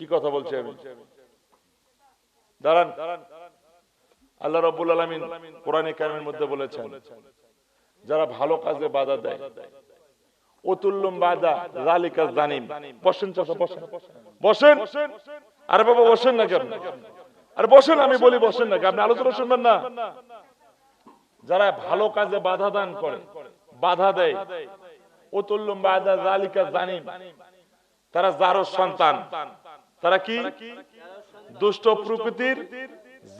কি কথা বলছি আমি? দাঁড়ান। আল্লাহ রব্বুল আলমিন কোরআনে কারিমের মধ্যে বলেছেন, যারা ভালো কাজে বাধা দেয় যারা ভালো কাজে বাধা দান করে, বাধা দেয়, অতুল্লম বাধা জালিকা জানিম তারা জারো সন্তান। তারা কি? দুষ্ট প্রকৃতির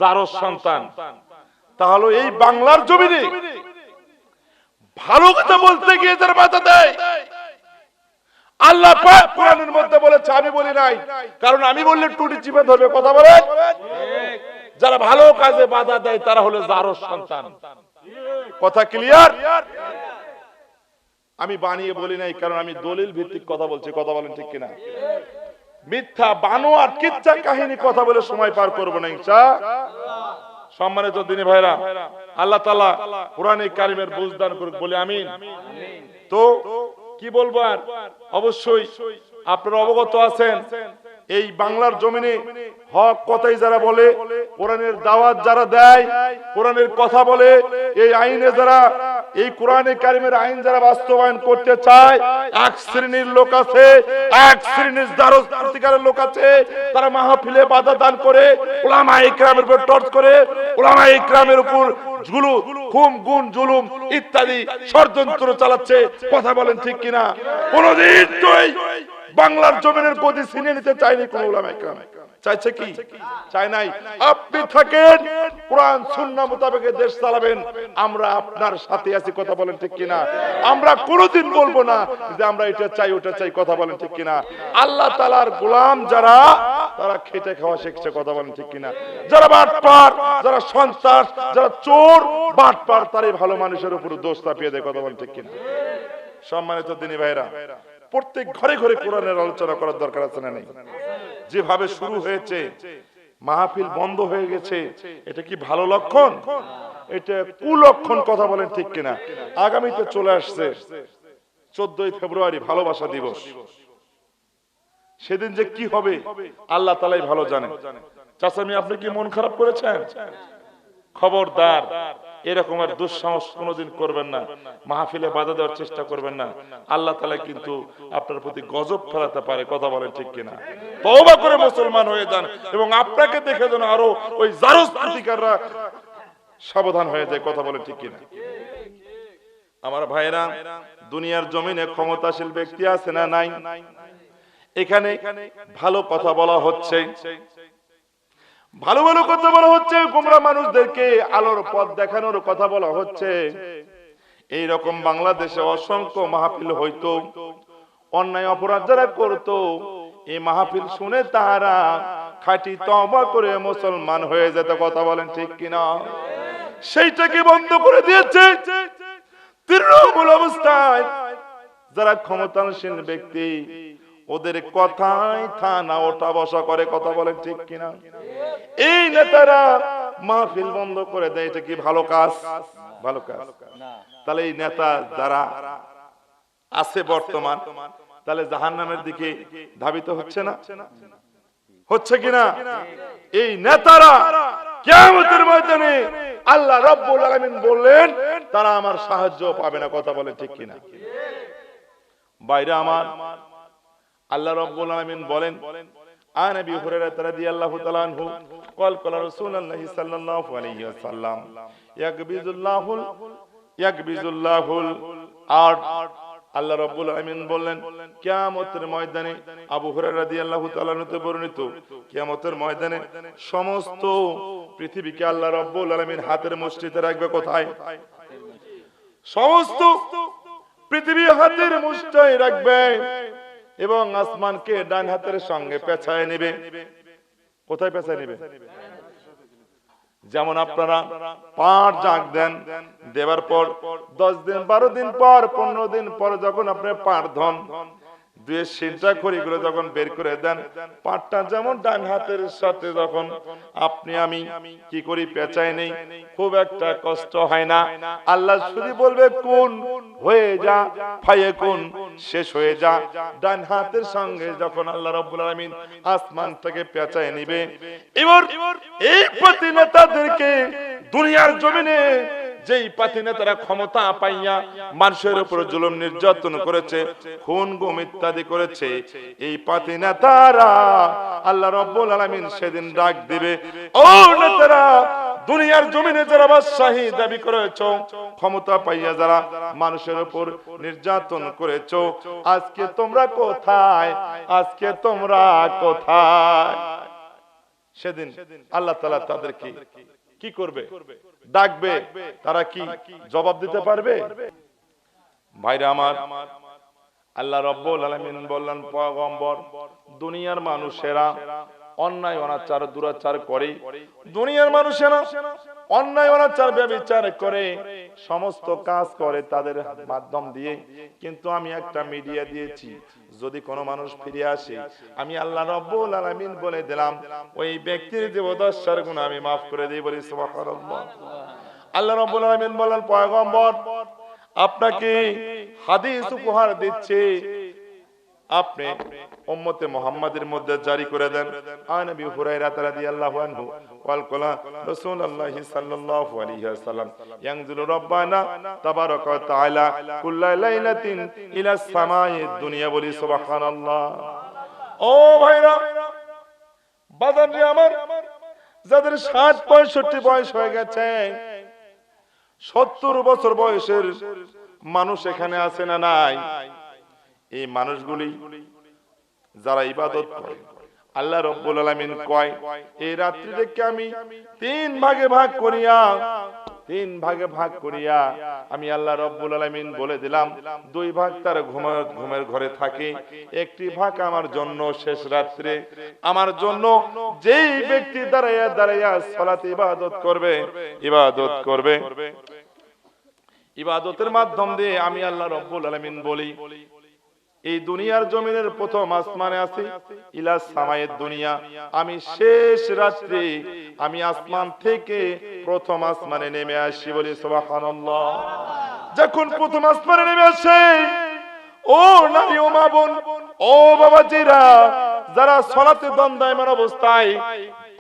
জারো সন্তান। তাহলে এই বাংলার জমিনে ভালো কথা বলতে গিয়ে যারা বাধা দেয়। আল্লাহ পাক মধ্যে বলেছে, আমি বলি নাই। কারণ আমি বললে টুটি চিপে ধরবে, কথা বলে যারা ভালো কাজে বাধা দেয়, তারা হলো জারো সন্তান। কথা ক্লিয়ার আমি বানিয়ে বলি নাই, কারণ আমি দলিল ভিত্তিক কথা বলছি, কথা বলেন ঠিক কিনা? মিথ্যা বানোয়ার, কিচ্ছা কাহিনী কথা বলে সময় পার করব না, ইনশা সম্মানিত দিনী ভাইরা, আল্লাহ তালা পুরানি কারিমের বুঝদান করুক, বলে আমি তো কি বলব আর? অবশ্যই আপনারা অবগত আছেন এই বাংলার জমিনে হক কথাই যারা বলে, কোরআনের দাওয়াত যারা দেয়, কোরআনের কথা বলে, এই আইনে যারা, এই কোরআনে কারিমের আইন যারা বাস্তবায়ন করতে চায়, এক শ্রেণির লোক আছে, এক শ্রেণির প্রতিকারের লোক আছে, তারা মাহফিলে বাধা দান করে ওলামা ইকরামের উপর টর্চ করে ওলামা ইকরামের উপর জুলু খুম গুণ জুলুম ইত্যাদি ষড়যন্ত্র চালাচ্ছে, কথা বলেন ঠিক কিনা? কোনদিন তো এই বাংলার জমিনের গতি ছিনিয়ে নিতে চায়নি কোন ওলামা ইকরাম চাইছে কি? চাই নাই? আপনি থাকেন, কোরআন, সুন্নাহ মোতাবেক দেশ চালাবেন। আমরা আপনার সাথে আছি, কথা বলেন ঠিক কিনা? আমরা কোনোদিন বলব না যে আমরা এটা চাই, ওটা চাই, কথা বলেন ঠিক কিনা? আল্লাহ তালার গোলাম যারা, তারা খেটে খাওয়া শিখছে, কথা বলেন ঠিক কিনা? যারা বাটপার, যারা সন্ত্রাস, যারা চোর, বাটপার, তারই ভালো মানুষের উপর দোষ চাপিয়ে দেয়, কথা বলেন ঠিক কিনা? সম্মানিত দিনী ভাইরা প্রত্যেক ঘরে ঘরে কোরআনের আলোচনা করার দরকার আছে না নেই? যেভাবে শুরু হয়েছে, মাহফিল বন্ধ হয়ে গেছে, এটা কি ভালো লক্ষণ? এটা কুলক্ষণ কথা বলেন ঠিক কিনা? আগামীতে চলে আসছে চোদ্দই ফেব্রুয়ারি, ভালোবাসা দিবস। সেদিন যে কি হবে, আল্লাহ তালাই ভালো জানে। চাচামি আপনি কি মন খারাপ করেছেন? খবরদার। এরকম আর দুঃসাহস কোনোদিন করবেন না। মাহফিলে বাধা দেওয়ার চেষ্টা করবেন না। আল্লাহ তালা কিন্তু আপনার প্রতি গজব ফেলাতে পারে, কথা বলেন ঠিক কিনা। তওবা করে মুসলমান হয়ে যান এবং আপনাকে দেখে যেন আরও ওই জারস প্রতিকাররা সাবধান হয়ে যায়, কথা বলেন ঠিক কিনা। আমার ভাইরা, দুনিয়ার জমিনে ক্ষমতাশীল ব্যক্তি আছে না নাই? এখানে ভালো কথা বলা হচ্ছে। ভালো ভালো কথা বলা হচ্ছে, গোমরা মানুষদেরকে আলোর পথ দেখানোর কথা বলা হচ্ছে। এই রকম বাংলাদেশে অসংখ্য মাহফিল হইতো, অন্যায় অপরাধ যারা করতো, এই মাহফিল শুনে তারা খাঁটি তবা করে মুসলমান হয়ে যেত, কথা বলেন ঠিক কিনা? সেইটাকে বন্ধ করে দিয়েছে তৃণমূল অবস্থায় যারা ক্ষমতাসীন ব্যক্তি ওদের কথাই থানা ওঠা বসা করে কথা বলেন ঠিক কিনা? এই নেতারা মাহফিল বন্ধ করে দেয়, এটা কি ভালো কাজ? ভালো কাজ। তাহলে এই নেতা যারা আছে বর্তমান, তাহলে জাহান নামের দিকে ধাবিত হচ্ছে না? হচ্ছে কিনা? এই নেতারা কেমতের ময়দানে আল্লাহ রব্বুল আলামিন বললেন, তারা আমার সাহায্য পাবে না, কথা বলে ঠিক কিনা? বাইরে আমার আল্লাহ রব্বুল আলামিন বলেন عن ابي هريره رضي الله تعالى عنه قال قال رسول الله صلى الله عليه وسلم يقبض الله يقبض الله الارض আল্লাহ রাব্বুল আলামিন বললেন কিয়ামতের ময়দানে আবু হুরায়রা রাদিয়াল্লাহু তাআলা হতে বর্ণিত কিয়ামতের ময়দানে সমস্ত পৃথিবীকে আল্লাহ রাব্বুল আলামিন হাতের মুষ্টিতে রাখবে কোথায় সমস্ত পৃথিবী হাতের মুষ্টিতে রাখবে এবং আসমানকে ডান হাতের সঙ্গে পেছায় নেবে। কোথায় পেছায় নেবে? যেমন আপনারা পাঁচ জাগ দেন দেওয়ার পর দশ দিন, বারো দিন পর, পনেরো দিন পর যখন আপনি পাঁচ ধন দুয়ে সিনটা খড়িগুলো যখন বের করে দেন, পাটটা যেমন ডান হাতের সাথে যখন, আপনি আমি কি করি পেঁচাই নেই, খুব একটা কষ্ট হয় না। আল্লাহ শুধু বলবে, কোন হয়ে যা ফাইয়ে কোন, শেষ হয়ে যা। ডান হাতের সঙ্গে যখন আল্লাহ রব্বুল আলামিন আসমানটাকে পেঁচায় নিবে, এবার এই প্রতি নেতাদেরকে দুনিয়ার জমিনে যেই পাতি নেতারা ক্ষমতা পাইয়া মানুষের উপর জুলুম নির্যাতন করেছে, খুন, গুম ইত্যাদি করেছে, এই পাতি নেতারা আল্লাহ রব্বুল আলামিন সেদিন ডাক দিবে, ও নেতারা, দুনিয়ার জমিনে যারা বাদশাহী দাবি করেছ, ক্ষমতা পাইয়া যারা মানুষের উপর নির্যাতন করেছ, আজকে তোমরা কোথায়? আজকে তোমরা কোথায়? সেদিন আল্লাহ তালা তাদেরকে কি করবে? ডাকবে, তারা কি জবাব দিতে পারবে? ভাইরা আমার, আল্লাহ রব্বুল আলামিন বললেন, পয়গম্বর, দুনিয়ার মানুষেরা অন্যায়, অনাচার, দুরাচার করে, দুনিয়ার মানুষেরা অন্যায়, অনাচার, ব্যবচার করে, সমস্ত কাজ করে তাদের মাধ্যম দিয়ে, কিন্তু আমি একটা মিডিয়া দিয়েছি। যদি কোনো মানুষ ফিরে আসে, আমি আল্লাহ রব্বুল আলামিন বলে দিলাম, ওই ব্যক্তির দেবদশার গুণ আমি মাফ করে দিই বলি, সুবহানাল্লাহ। আল্লাহ রব্বুল আলামিন বলেন, পয়গম্বর, আপনাকে হাদিস উপহার দিচ্ছে। আপনি উম্মতে মুহাম্মাদের মধ্যে জারি করে দেন। আনবি হুরাইরা রাদিয়াল্লাহু আনহু ওয়াল কলা, রাসূলুল্লাহ সাল্লাল্লাহু আলাইহি ওয়াসাল্লাম ইয়াংজুলু রাব্বানা তাবারাকা তাআলা কুল্লা লাইলাতিন ইলা সামায়ে দুনিয়া বলি সুবহানাল্লাহ। ও ভাইরা বাজারে আমার, যাদের 60 65 বয়স হয়ে গেছে 70 বছর বয়সের মানুষ এখানে আছে না নাই? এই মানুষগুলি যারা ইবাদত করে, আল্লাহ রব্বুল আলামিন কয়, এই রাত্রিটাকে আমি তিন ভাগে ভাগ করিয়া, তিন ভাগে ভাগ করিয়া আমি আল্লাহ রব্বুল আলামিন বলে দিলাম, দুই ভাগ তার ঘুমের ঘুমের ঘরে থাকে, একটি ভাগ আমার জন্য শেষ রাত্রে। আমার জন্য যেই ব্যক্তি দাঁড়াইয়া দাঁড়াইয়া সালাত ইবাদত করবে ইবাদত করবে। ইবাদতের মাধ্যম দিয়ে আমি আল্লাহ রব্বুল আলামিন বলি এই দুনিয়ার জমিনের প্রথম আসমানে আছি, ইলা সামায়ের দুনিয়া। আমি শেষ রাত্রে, আমি আসমান থেকে প্রথম আসমানে নেমে আসি বলি সুবহানাল্লাহ। যখন প্রথম আসমানে নেমে আসে, ও নারী ও মা বোন, ও বাবাজিরা, যারা সলাতে দ্বন্দ্বায়মান অবস্থায়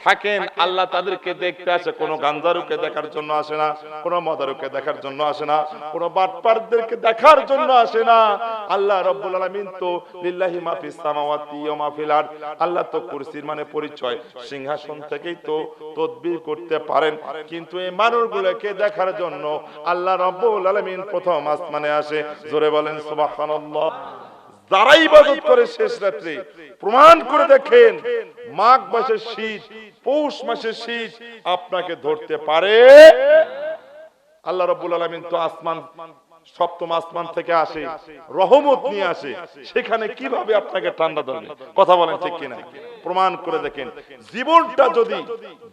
থাকেন আল্লাহ তাদেরকে দেখতে আসে কোনো গাঞ্জারুকে দেখার জন্য আসে না কোনো মদারুকে দেখার জন্য আসে না কোনো বাটপারদেরকে দেখার জন্য আসে না। আল্লাহ রব্বুল আলামিন তো লিল্লাহি মাফিস সামাওয়াতি ওয়া মাফিল আরদ। আল্লাহ তো কুরসির মানে পরিচয় সিংহাসন থেকেই তো তদবির করতে পারেন। কিন্তু এই মানুষগুলোকে দেখার জন্য আল্লাহ রব্বুল আলামিন প্রথম আসমানে আসে। জোরে বলেন সুবহানাল্লাহ। যারা ইবাদত করে শেষ রাত্রে প্রমাণ করে দেখেন মাঘ মাসের শীত পৌষ মাসের শীত আপনাকে ধরতে পারে। আল্লাহ রব্বুল আলামিন তো আসমান, সপ্তম আসমান থেকে আসে, রহমত নিয়ে আসে। সেখানে কীভাবে আপনাকে ঠান্ডা ধরবে? কথা বলেন ঠিক কিনা? প্রমাণ করে দেখেন। জীবনটা যদি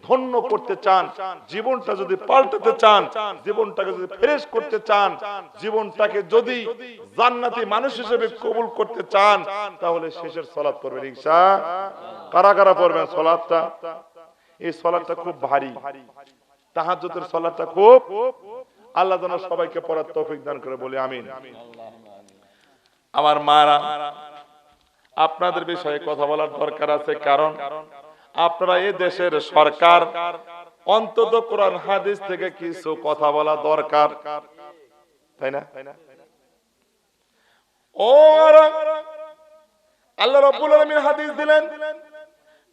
ধন্য করতে চান, জীবনটা যদি পাল্টাতে চান, জীবনটাকে যদি ফ্রেশ করতে চান, জীবনটাকে যদি জান্নাতি মানুষ হিসেবে কবুল করতে চান, তাহলে শেষের সলাৎ করবেন ইনশা। কারা কারা পড়বেন সলাৎটা এই সলাৎটা খুব ভারী। তাহাজ্জুদের সলাৎটা খুব আল্লাহ যেন সবাইকে পড়ার তৌফিক দান করে বলি আমিন। আমার মারা আপনাদের বিষয়ে কথা বলার দরকার আছে কারণ আপনারা এই দেশের সরকার অন্তত কোরআন হাদিস থেকে কিছু কথা বলা দরকার। তাই না? ও আল্লাহ রাব্বুল আলামিন হাদিস দিলেন।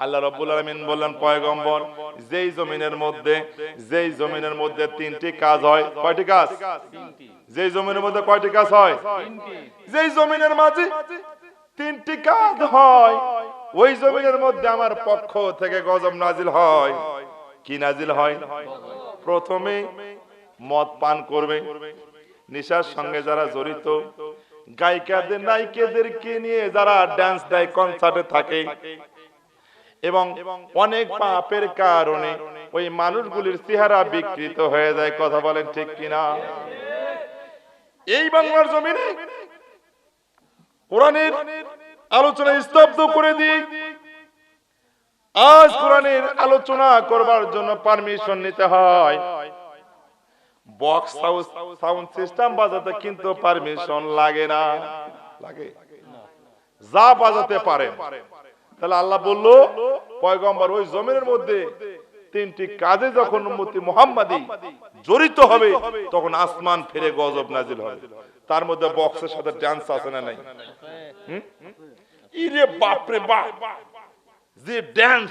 আল্লাহ রাব্বুল আলামিন বললেন, পয়গম্বর, যেই জমিনের মধ্যে, যেই জমিনের মধ্যে তিনটি কাজ হয়, কয়টি কাজ? যেই জমিনের মধ্যে কয়টি কাজ হয়? যেই জমিনের মাঝে তিনটি কাজ হয়, ওই জমিনের মধ্যে আমার পক্ষ থেকে গজব নাজিল হয়। কি নাজিল হয়? প্রথমে মদ পান করবে। নিশার সঙ্গে যারা জড়িত, গায়িকাদের, নায়িকাদেরকে নিয়ে যারা ডান্স দেয় কনসার্টে থাকে এবং অনেক পাপের কারণে ওই মানুষগুলির চেহারা বিকৃত হয়ে যায় কথা বলেন ঠিক কিনা? এই বাংলার জমিনে কোরআনের আলোচনা স্তব্ধ করে দিই। আজ কোরআনের আলোচনা করবার জন্য পারমিশন নিতে হয়। বক্স সাউন্ড সিস্টেম বাজাতে কিন্তু পারমিশন লাগে না। লাগে। যা বাজাতে পারে। তাহলে আল্লাহ বলল, পয়গম্বর, ওই জমিনের মধ্যে তিনটি কাজে যখন উম্মতি মোহাম্মদী জড়িত হবে, তখন আসমান ফিরে গজব নাজিল হবে। তার মধ্যে বক্সের সাথে ডান্স আছে না নাই? ইরে বাপরে বাপ! যে ড্যান্স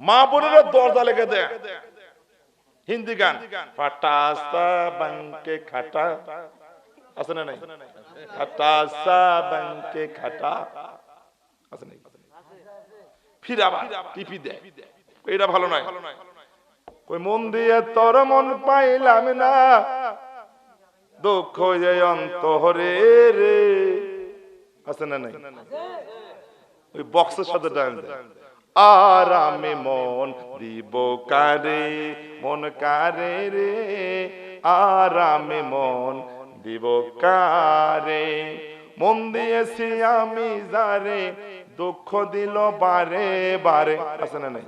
মা বোনেরা দরজা লেগে দেয়। হিন্দি গান। ফাটাসা বাংকে খাটা। আছে না নাই? ফাটাসা বাংকে খাটা। আছে নাই দেয়। এটা ভালো নয়। কই, মন দিয়ে তোর মন পাইলাম না। দুঃখ রে। ওই বক্সের আর আমি মন দিব কারে? মন কারে রে? আর আমি মন দিব কারে? মন দিয়েছি আমি যারে? দুঃখ দিল বারে বারে। আছে না নাই?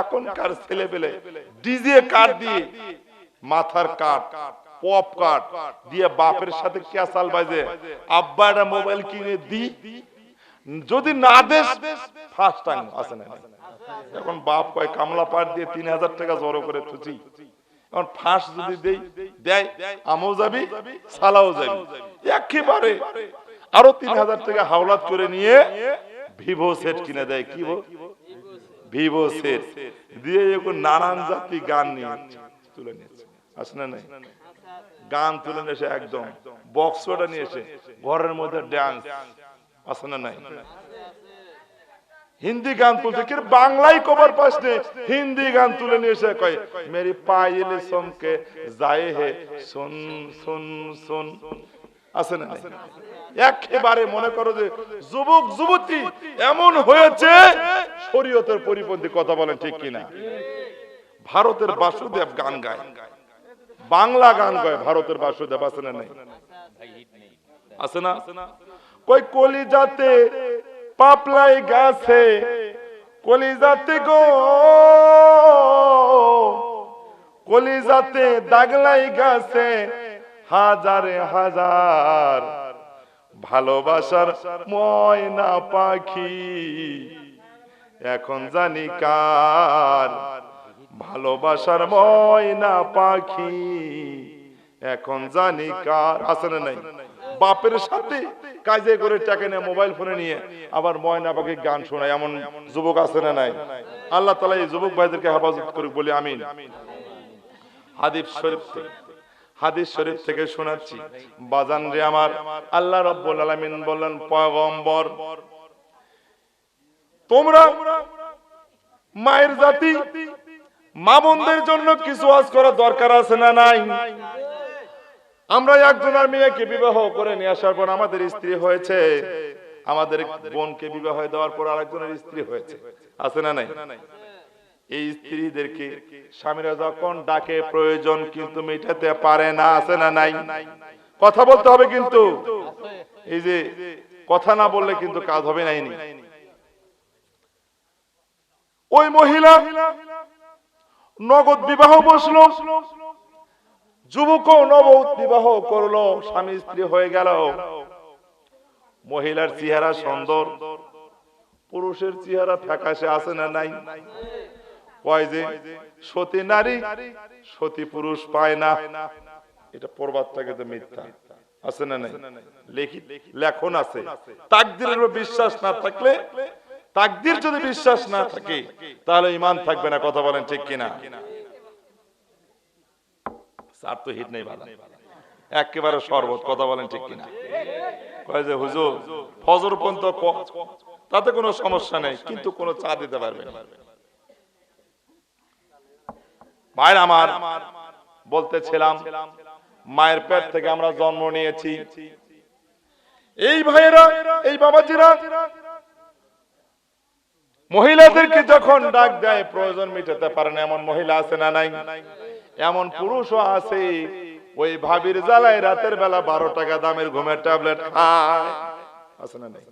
এখনকার ছেলে পেলে? ডিজে কাট দিয়ে, মাথার কাট পপ কাট দিয়ে বাপের সাথে ক্যাসাল বাজে। আব্বা একটা মোবাইল কিনে দি। যদি না দেশ ফার্স্ট টাইম আছে না এখন বাপ কয়, কামলা পাট দিয়ে তিন হাজার টাকা জড়ো করে তুচি এখন ফাঁস যদি দেই, দেয়, আমও যাবি, সালাও যাবি। একেবারে আরও তিন হাজার টাকা হাওলাত করে নিয়ে ভিভো সেট কিনে দেয়। কি ভিভো সেট দিয়ে এখন নানান জাতি গান নিয়ে তুলে নিয়েছে আসে না নাই? গান তুলে নিয়ে এসে একদম বক্সটা নিয়ে এসে ঘরের মধ্যে ডান্স আছে না নাই? হিন্দি গান তুলছে। কি বাংলায় কবার পাস হিন্দি গান তুলে নিয়ে এসে কয় মেরি পায়েল সমকে যায় হে শুন শুন শুন। আছে না একেবারে মনে করো যে যুবক, যুবতী, এমন হয়েছে, শরীয়তের পরিপন্থী কথা বলেন ঠিক কিনা? ভারতের বাসুদেব গান গায়। বাংলা গান গায়, ভারতের বাসুদেব আছে না নাই? আছে না? কই কলি যাতে পাপলাই গাছে কলি যাতে গো কলি যাতে দাগলাই গাছে হাজারে হাজার ভালোবাসার ময়না পাখি। এখন জানি কার ভালোবাসার ময়না পাখি। এখন জানি কার না নাই? বাপের সাথে কাজে করে টাকা নিয়ে মোবাইল ফোনে নিয়ে আবার ময়না পাখি গান শোনায়, এমন যুবক আছে না নাই? আল্লাহ তালা এই যুবক ভাইদেরকে হেফাজত করুক, বলে আমিন। হাদিস শরীফ হাদিস শরীফ থেকে শোনাচ্ছি বাজান রে আমার আল্লাহ রব্বুল আলামিন বললেন পয়গম্বর তোমরা মায়ের জাতি মা বোনদের জন্য কিছু আজ করা দরকার আছে না নাই? আমরা একজনের মেয়েকে বিবাহ করে নিয়ে আসার পর আমাদের স্ত্রী হয়েছে। আমাদের বোনকে বিবাহ দেওয়ার পর আরেকজনের স্ত্রী হয়েছে। আছে না নাই? এই স্ত্রীদেরকে স্বামীরা যখন ডাকে, প্রয়োজন কিন্তু মেটাতে পারে না? আছে না নাই? কথা বলতে হবে কিন্তু। এই যে কথা না বললে কিন্তু কাজ হবে নাইনি ওই মহিলা নগদ বিবাহ বসল। যুবক নবদ বিবাহ করল। স্বামী স্ত্রী হয়ে গেল। মহিলার চেহারা সুন্দর। পুরুষের চেহারা ফ্যাকাশে আছে না নাই? কয় যে, সতী নারী, সতী পুরুষ পায় না। এটা প্রবাদটাকে তো মিথ্যা। আছে না নাই? লেখি লেখন আছে। তাকদিরের বিশ্বাস না থাকলে, তাকদির যদি বিশ্বাস না থাকে, তাহলে ইমান থাকবে না। কথা বলেন ঠিক কিনা? স্যার তো হিট নেই বাধা একেবারে শরবত। কথা বলেন ঠিক কিনা? কয় যে, হুজুর, ফজর পর্যন্ত তাতে কোনো সমস্যা নেই, কিন্তু কোনো চা দিতে পারবে না। মায়ের আমার বলতেছিলাম, মায়ের পেট থেকে আমরা জন্ম নিয়েছি। এই ভাইয়েরা, এই বাবাজিরা, মহিলাদেরকে যখন ডাক দেয়, প্রয়োজন মিটাতে পারে না এমন মহিলা আছে না নাই? এমন পুরুষও আছে, ওই ভাবির জ্বালায় রাতের বেলা বারো টাকা দামের ঘুমের ট্যাবলেট আছে না নাই?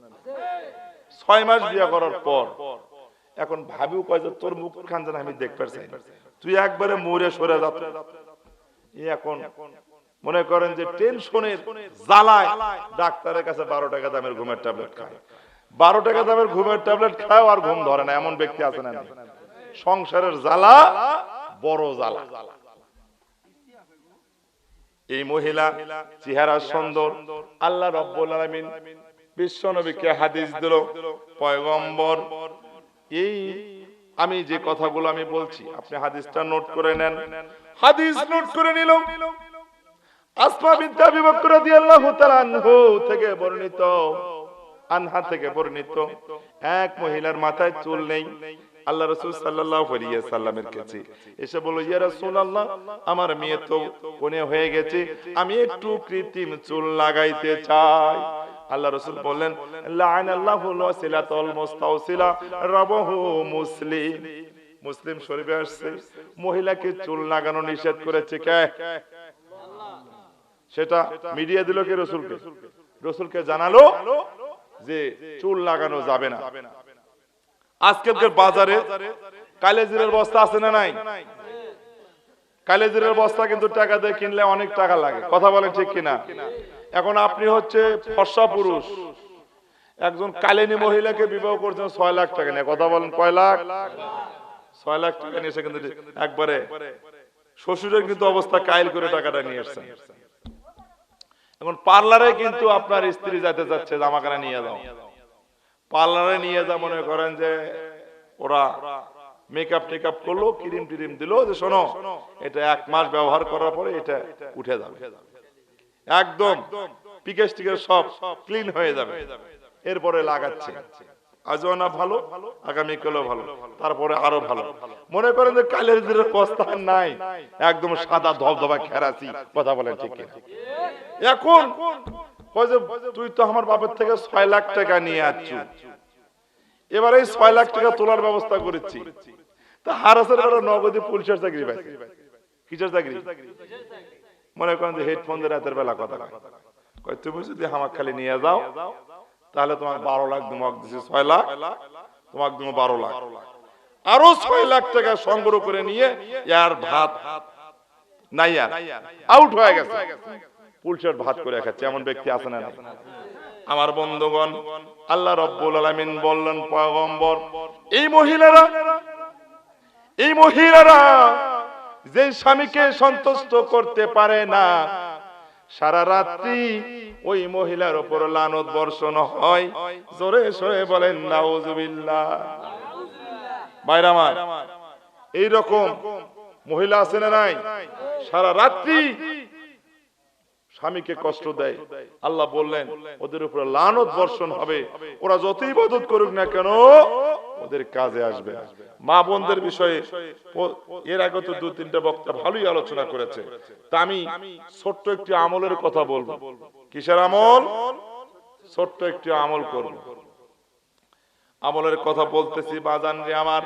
ছয় মাস বিয়ে করার পর, এখন ভাবিও কয় তোর মুখ খান যেন আমি দেখতে পারছি। তুই একবারে মুড়ে সরে যা। এখন মনে করেন যে টেনশনের জ্বালায় ডাক্তারের কাছে বারো টাকা দামের ঘুমের ট্যাবলেট খায়। বারো টাকা দামের ঘুমের ট্যাবলেট খায় আর ঘুম ধরে না, এমন ব্যক্তি আছে না সংসারের জ্বালা বড় জ্বালা। এই মহিলা চেহারা সুন্দর, আল্লাহ আলামিন বিশ্ব নবীকে হাদিস দিল, পয়গম্বর, এই আমি যে কথাগুলো আমি বলছি আপনি হাদিসটা নোট করে নেন। হাদিস নোট করে নিল আসমা বিনতে আবি বকর রাদিয়াল্লাহু তাআলা আনহু থেকে বর্ণিত আনহা থেকে বর্ণিত এক মহিলার মাথায় চুল নেই। আল্লাহ রাসূল সাল্লাল্লাহু আলাইহি সাল্লামের কাছে এসে বলল ইয়া রাসূলুল্লাহ আমার মেয়ে তো কোনে হয়ে গেছে আমি একটু কৃত্রিম চুল লাগাইতে চাই। আল্লাহ রাসূল বললেন লা'নাল্লাহু ওয়াসিলাতুল মুস্তাওসিলা রাবাহু মুসলিম। মুসলিম শরীফে আসছে, মহিলাকে চুল লাগানো নিষেধ করেছে কে? সেটা মিডিয়া দিল কে রসুলকে? রসুলকে জানালো যে চুল লাগানো যাবে না। আজকালকার বাজারে কালেজিরের বস্তা আছে না নাই? কালেজিরের বস্তা কিন্তু টাকা দিয়ে কিনলে অনেক টাকা লাগে। কথা বলেন ঠিক কিনা? এখন আপনি হচ্ছে ফর্সা পুরুষ। একজন কালেনি মহিলাকে বিবাহ করছেন ছয় লাখ টাকা নিয়ে। কথা বলেন, কয় লাখ? ছয় লাখ টাকা নিয়ে কিন্তু একবারে শ্বশুরের কিন্তু অবস্থা কাইল করে টাকাটা নিয়ে এসছেন। এখন পার্লারে কিন্তু আপনার স্ত্রী যাতে যাচ্ছে জামাকানা নিয়ে যাও। পার্লারে নিয়ে যা মনে করেন যে ওরা মেকআপ টেকআপ করল, ক্রিম টিরিম দিল, যে শোনো, এটা এক মাস ব্যবহার করার পরে এটা উঠে যাবে। একদম পিকেস টিকেস সব ক্লিন হয়ে যাবে। এরপরে লাগাচ্ছে। আজও না ভালো আগামীকালও ভালো, তারপরে আরও ভালো। মনে করেন যে কালের দিনের বস্তা নাই, একদম সাদা ধবধবা খেরাছি কথা বলেন ঠিক এখন তুই তো আমার বাপের থেকে ছয় লাখ টাকা নিয়ে আসছ। এবার এই ছয় লাখ টাকা তোলার ব্যবস্থা করেছি। তা হারাসের নগদী পুলিশের চাকরি পাইছে। কিসের চাকরি? মনে করেন যে হেডফোন দিয়ে রাতের বেলা কথা কয়। তুমি যদি হামাক খালি নিয়ে যাও, তাহলে তোমাকে বারো লাখ দুমাক দিছি, ছয় লাখ। তোমাকে দিব বারো লাখ। আরও ছয় লাখ টাকা সংগ্রহ করে নিয়ে ইয়ার ভাত নাই আর। আউট হয়ে গেছে। পুলিশের ভাত করে খাচ্ছে, এমন ব্যক্তি আছে না আমার বন্ধুগণ, আল্লাহ রব্বুল আলামিন বললেন, পয়গম্বর, এই মহিলারা এই মহিলারা যে স্বামীকে সন্তুষ্ট করতে পারে না, সারা রাত্রি ওই মহিলার উপর লানত বর্ষণ হয়। জোরে সরে বলেন নাউজুবিল্লাহ এই রকম মহিলা আছে না নাই? সারা রাত্রি স্বামীকে কষ্ট দেয়। আল্লাহ বললেন ওদের উপরে লানত বর্ষণ হবে। ওরা যতই ইবাদত করুক না কেন ওদের কাজে আসবে মা বোনদের বিষয়ে এর আগে তো দু তিনটা বক্তা ভালোই আলোচনা করেছে। তা আমি ছোট্ট একটি আমলের কথা বলব। কিসের আমল? ছোট্ট একটি আমল করব। আমলের কথা বলতেছি বাজান রে আমার।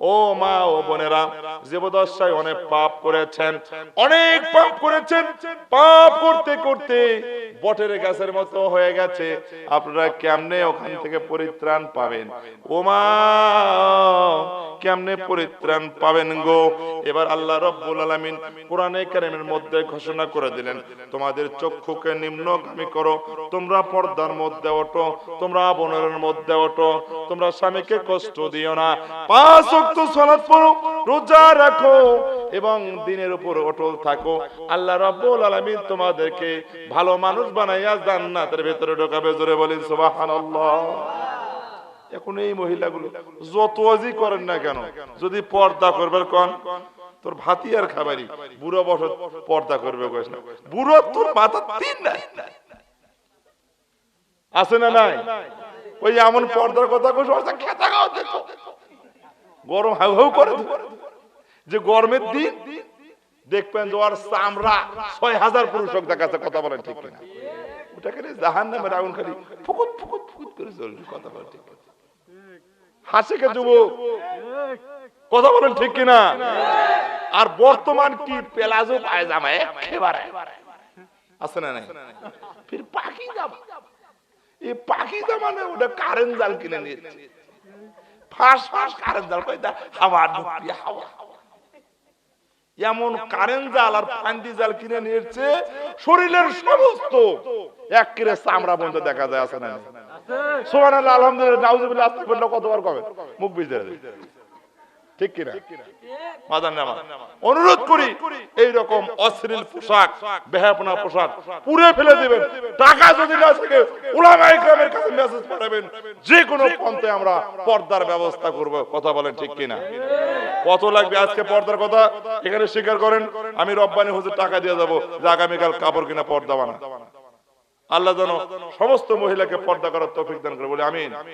ও মা ও বোনেরা জীবদশায় অনেক পাপ করেছেন, অনেক পাপ করেছেন, পাপ করতে করতে বটের গাছের মতো হয়ে গেছে। আপনারা কেমনে ওখান থেকে পরিত্রাণ পাবেন? ও মা কেমনে পরিত্রাণ পাবেন গো? এবার আল্লাহ রব্বুল আলামিন কোরআনে কারিমের মধ্যে ঘোষণা করে দিলেন, তোমাদের চক্ষুকে নিম্নগামী করো, তোমরা পর্দার মধ্যে ওঠো, তোমরা বোনের মধ্যে ওঠো, তোমরা স্বামীকে কষ্ট দিও না। পাঁচ ওয়াক্ত সালাত পড়ো, রোজা রাখো এবং দিনের উপর অটল থাকো। আল্লাহ রাব্বুল আলামিন তোমাদেরকে ভালো মানুষ বানাইয়া জান্নাতের ভেতরে ঢোকাবে। জোরে বলেন, সুবহানাল্লাহ। এখন এই মহিলাগুলো যত আজি করেন না কেন, যদি পর্দা করবার কন, তোর ভাতি আর খাবারই, বুড়ো বসত পর্দা করবে না। বুড়ো তোর মাথা তিন নাই আছে না নাই? ওই এমন পর্দার কথা গরম হাউ হাউ করে যে গরমের দিন, দেখবেন যে ওর চামড়া ছয় হাজার পুরুষক দেখাচ্ছে, কথা বলেন ঠিক কিনা। ওটা খালি জাহান নামের আগুন খালি ফুকুত ফুকুত ফুকুত করে চলবে কথা বলেন ঠিক? হাসিকে যুবক কথা বলেন ঠিক কিনা? আর বর্তমান কি পেলাজো পায়জামা একেবারে? আছে না নাই? ফির পাখি জামা এই পাখি জামা না ওটা কারেন্ট জাল কিনে নিয়েছে। ফাঁস ফাঁস কারেন্ট জাল হাওয়া হাওয়া। এমন কারেন্ট জাল আর ফান্দি জাল কিনে নিয়েছে, শরীরের সমস্ত। এক কিরে চামড়া পর্যন্ত দেখা যায়, আছে না সুবহানাল্লাহ, আলহামদুলিল্লাহ, নাউজুবিল্লাহ, আস্তাগফিরুল্লাহ, কতবার কবে? মুখ বিজে ঠিক মাদান নামা অনুরোধ করি এই রকম অশ্লীল পোশাক বেহাপনা পোশাক পুরে ফেলে দিবেন। টাকা যদি না থাকে কাছে মেসেজ পাঠাবেন। যে কোনো পন্থে আমরা পর্দার ব্যবস্থা করব। কথা বলেন ঠিক কিনা? কত লাগবে আজকে পর্দার কথা? এখানে স্বীকার করেন, আমি রব্বানি হুজুর টাকা দিয়ে যাব। যে আগামীকাল কাপড় কিনা পর্দা বানা। আল্লাহ যেন সমস্ত মহিলাকে পর্দা করার তৌফিক দান করে বলে আমিন।